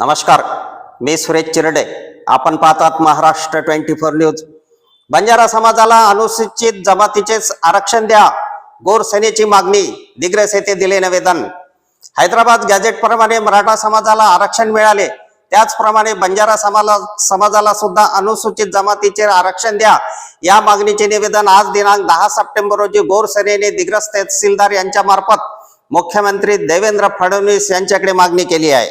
नमस्कार मी सुरेश चिरडे. आपण पाहतात Maharashtra twenty four news. Banjara समाजाला अनुसूचित जमातीचे आरक्षण द्या गोरसेनेची मागणी दिग्रस येथे दिले निवेदन. हैदराबाद गॅजेट प्रमाणे मराठा समाजाला आरक्षण मिळाले त्याचप्रमाणे बंजारा समाला समाजाला सुद्धा अनुसूचित जमातीचे आरक्षण द्या या मागणीचे निवेदन आज दिनांक दहा सप्टेंबर रोजी गोरसेनेने दिग्रस तहसीलदार यांच्या मार्फत मुख्यमंत्री देवेंद्र फडणवीस यांच्याकडे मागणी केली आहे.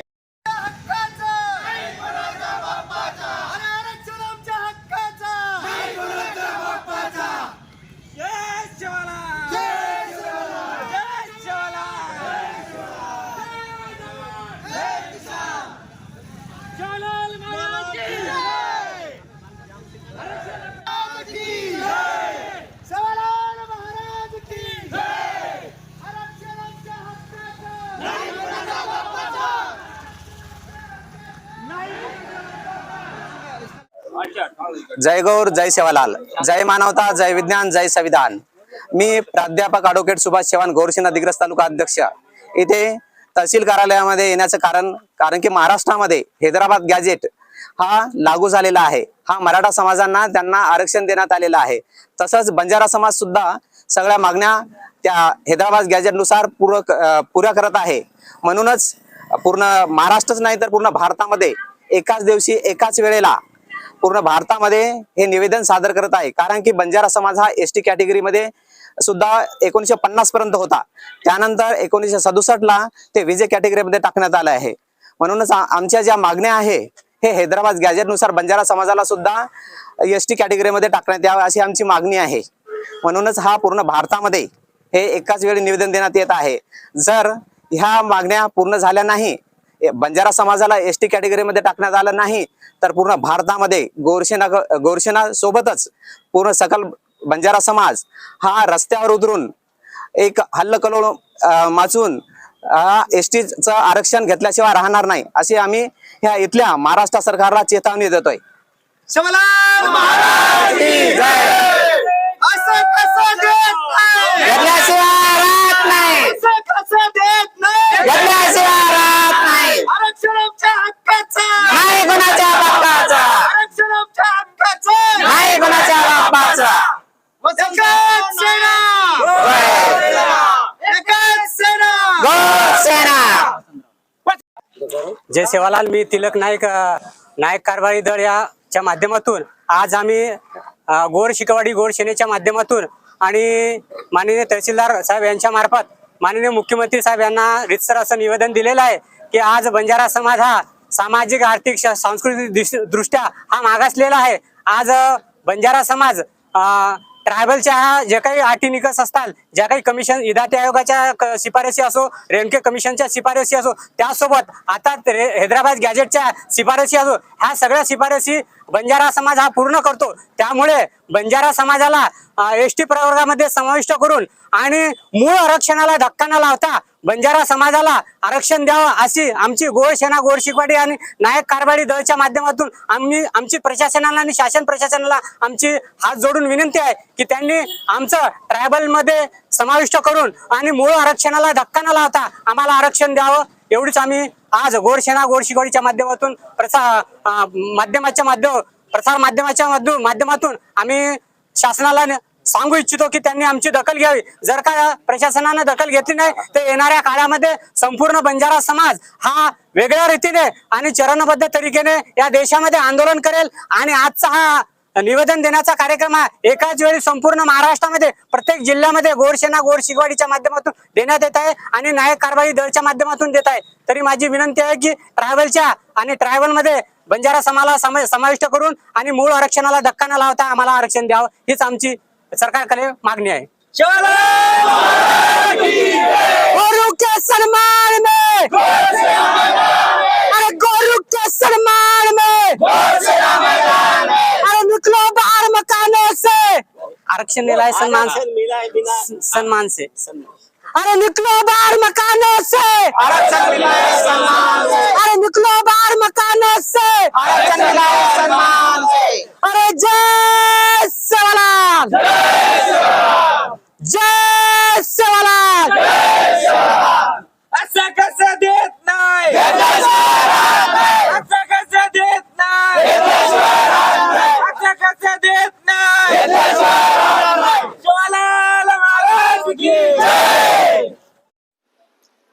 जय गौर जय सेवालाल. जय मानवता जय विज्ञान जय संविधान. मी प्राध्यापक ॲडव्होकेट सुभाष चव्हाण गौरसेना अधिग्रस्त तालुका अध्यक्ष. इथे तहसील कार्यालयामध्ये येण्याचं कारण कारण की महाराष्ट्रामध्ये हैदराबाद गॅजेट हा लागू झालेला आहे. हा मराठा समाजांना त्यांना आरक्षण देण्यात आलेलं आहे. तसंच बंजारा समाज सुद्धा सगळ्या मागण्या त्या हैदराबाद गॅजेटनुसार पूरक पुऱ्या करत आहे. म्हणूनच पूर्ण महाराष्ट्रच नाही तर पूर्ण भारतामध्ये एकाच दिवशी एकाच वेळेला पूर्ण भारतामध्ये हे निवेदन सादर करत आहे. कारण की बंजारा समाज हा एस टी कॅटेगरीमध्ये सुद्धा एकोणीशे पन्नास पर्यंत होता. त्यानंतर एकोणीसशे सदुसष्ट ला ते विजय कॅटेगरीमध्ये टाकण्यात आलं आहे. म्हणूनच आमच्या ज्या मागण्या आहे हे हैदराबाद गॅजेटनुसार बंजारा समाजाला सुद्धा एस टी कॅटेगरीमध्ये टाकण्यात यावं अशी आमची मागणी आहे. म्हणूनच हा पूर्ण भारतामध्ये हे एकाच वेळी निवेदन देण्यात येत आहे. जर ह्या मागण्या पूर्ण झाल्या नाही बंजारा समाजाला एस टी कॅटेगरीमध्ये टाकण्यात आलं नाही तर पूर्ण भारतामध्ये गोरसेना गोरसेना सोबतच पूर्ण सकल बंजारा समाज हा रस्त्यावर उतरून एक हल्लकलोळ अं, माचून एस टीचं आरक्षण घेतल्याशिवाय राहणार नाही असे आम्ही ह्या इथल्या महाराष्ट्र सरकारला चेतावणी देतोय शिवलाल महाराज की जय असं कसं देत नाही घेतल्याशिवाय राहत नाही असं कसं देत नाही घेतल्याशिवाय राहत नाही आरक्षणाच्या हक्काचा नाही कोणाच्या बापाचा आरक्षणाच्या हक्काचा नाही कोणाच्या बापाचा एकच सेना एकच सेना गोसेना जय सेवालाल मी तिलक नाईक नायक कारभारी दळ याच्या माध्यमातून आज आम्ही गोर शिकवाडी गोर सेनेच्या माध्यमातून आणि माननीय तहसीलदार साहेब यांच्या मार्फत माननीय मुख्यमंत्री साहेब यांना रितसर असं निवेदन दिलेलं आहे की आज बंजारा समाज हा सामाजिक आर्थिक सांस्कृतिक दृष्ट्या हा मागासलेला आहे. आज बंजारा समाज ट्रायबलच्या जे काही अटी निकष असतात ज्या काही कमिशन इदाते आयोगाच्या क- शिफारसी असो रेणके कमिशनच्या शिफारसी असो त्यासोबत आता ते हैदराबाद गॅजेटच्या शिफारसी असो ह्या सगळ्या शिफारसी बंजारा समाज हा पूर्ण करतो. त्यामुळे बंजारा समाजाला एस टी प्रवर्गामध्ये समाविष्ट करून आणि मूळ आरक्षणाला धक्का न लावता बंजारा समाजाला आरक्षण द्यावं अशी आमची गोळ सेना गोळ शिकवाडी आणि नायक कारवाडी दळच्या माध्यमातून आम्ही आमची प्रशासनाला आणि शासन प्रशासनाला आमची हात जोडून विनंती आहे की त्यांनी आमचं ट्रायबलमध्ये समाविष्ट करून आणि मूळ आरक्षणाला धक्का न लावता आम्हाला आरक्षण द्यावं एवढीच आम्ही आज गोडशेना गोडशिगोडीच्या माध्यमातून प्रसार माध्यमाच्या माध्यम प्रसार माध्यमाच्या माध्यमातून आम्ही शासनाला सांगू इच्छितो की त्यांनी आमची दखल घ्यावी. जर का प्रशासनानं दखल घेतली नाही तर येणाऱ्या काळामध्ये संपूर्ण बंजारा समाज हा वेगळ्या रीतीने आणि चरणबद्ध तरीकेने या देशामध्ये आंदोलन करेल आणि आजचा हा निवेदन देण्याचा कार्यक्रम हा एकाच वेळी संपूर्ण महाराष्ट्रामध्ये प्रत्येक जिल्ह्यामध्ये गोरसेना गोर शिकवाडीच्या माध्यमातून देण्यात येत आहे आणि नायक कारभारी दळच्या माध्यमातून देत आहे. तरी माझी विनंती आहे की ट्रॅव्हलच्या आणि ट्रॅव्हलमध्ये बंजारा समाला समा- समाविष्ट करून आणि मूळ आरक्षणाला धक्का न लावता आम्हाला आरक्षण द्यावं हीच आमची सरकारकडे मागणी आहे. गुरु के सम्मान में! अरे गुरु के सम्मान में अरे निकलो बाहर मकानों से आरक्षण मिला है सम्मान से सम्मान से। अरे निकलो बाहर मकानों से। आरक्षण मिला है सम्मान से अरे निकलो बाहर मकानों से आरक्षण मिला है सम्मान से अरे जय सेवालाल जय सेवालाल असं कसं देत नाही